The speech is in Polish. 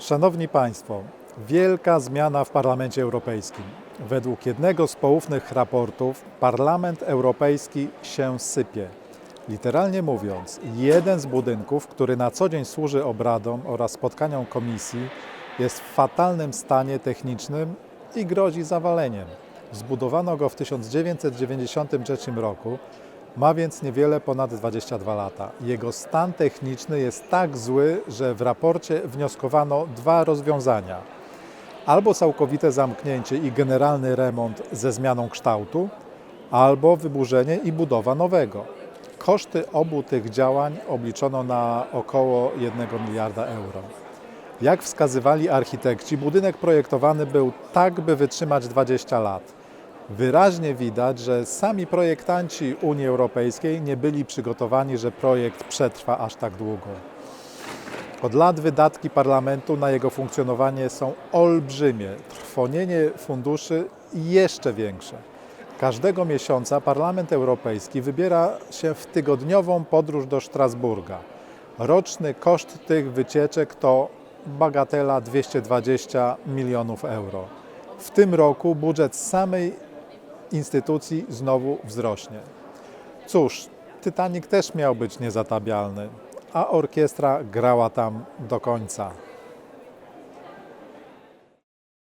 Szanowni Państwo, wielka zmiana w Parlamencie Europejskim. Według jednego z poufnych raportów Parlament Europejski się sypie. Literalnie mówiąc, jeden z budynków, który na co dzień służy obradom oraz spotkaniom komisji, jest w fatalnym stanie technicznym i grozi zawaleniem. Zbudowano go w 1993 roku, ma więc niewiele ponad 22 lata. Jego stan techniczny jest tak zły, że w raporcie wnioskowano dwa rozwiązania. Albo całkowite zamknięcie i generalny remont ze zmianą kształtu, albo wyburzenie i budowa nowego. Koszty obu tych działań obliczono na około 1 miliarda euro. Jak wskazywali architekci, budynek projektowany był tak, by wytrzymać 20 lat. Wyraźnie widać, że sami projektanci Unii Europejskiej nie byli przygotowani, że projekt przetrwa aż tak długo. Od lat wydatki parlamentu na jego funkcjonowanie są olbrzymie, trwonienie funduszy jeszcze większe. Każdego miesiąca Parlament Europejski wybiera się w tygodniową podróż do Strasburga. Roczny koszt tych wycieczek to bagatela 220 milionów euro. W tym roku budżet samej instytucji znowu wzrośnie. Cóż, Titanic też miał być niezatapialny, a orkiestra grała tam do końca.